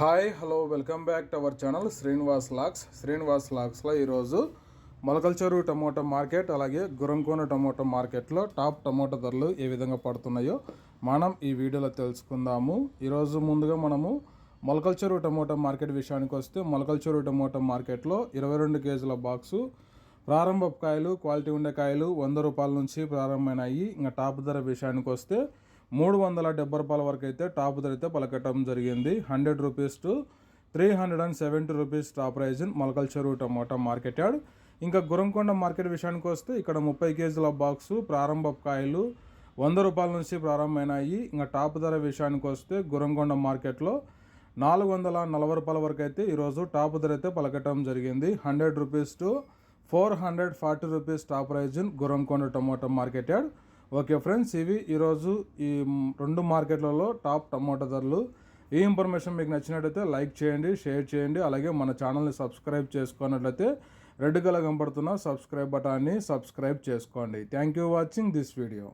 Hi hello welcome back to our channel Srinivas lakhs. Srinivas లాక్స్లో ఈరోజు Molakalacheruvu tomato market అలాగే Gurramkonda tomato మార్కెట్లో టాప్ టమోటా ధరలు ఏ విధంగా పడుతున్నాయో మనం ఈ వీడియోలో తెలుసుకుందాము. ఈరోజు ముందుగా మనము మొలకల్చెరు టమోటా మార్కెట్ విషయానికి వస్తే మొలకల్చెరు టమోటా మార్కెట్లో ఇరవై రెండు కేజీల బాక్సు ప్రారంభ కాయలు క్వాలిటీ ఉండే కాయలు వంద రూపాయల నుంచి ప్రారంభమైనాయి. ఇంకా టాప్ ధర విషయానికి వస్తే మూడు వందల డెబ్బై రూపాయల వరకు అయితే టాప్ ధర అయితే పలకటం జరిగింది. Hundred rupees to three hundred and seventy rupees top price in Molakalacheruvu tomato market yard. ఇంకా గురంకొండ మార్కెట్ విషయానికి వస్తే ఇక్కడ ముప్పై కేజీల బాక్సు ప్రారంభ కాయలు వంద రూపాయల నుంచి ప్రారంభమైనాయి. ఇంకా టాప్ ధర విషయానికి వస్తే గురంకొండ మార్కెట్లో నాలుగు వందల నలభై రూపాయల వరకు అయితే ఈరోజు టాప్ ధర అయితే పలకటం జరిగింది. Hundred rupees to four hundred forty rupees top price Gurramkonda tomato market yard. Okay friends ఇవి ఈరోజు ఈ రెండు మార్కెట్లలో టాప్ టమాటో ధరలు. ఈ ఇన్ఫర్మేషన్ మీకు నచ్చినట్లయితే లైక్ చేయండి షేర్ చేయండి. అలాగే మన ఛానల్ని సబ్స్క్రైబ్ చేసుకున్నట్లయితే రెడ్ కలర్ కనపడుతున్న సబ్స్క్రైబ్ బటాన్ని సబ్స్క్రైబ్ చేసుకోండి. Thank you watching this video.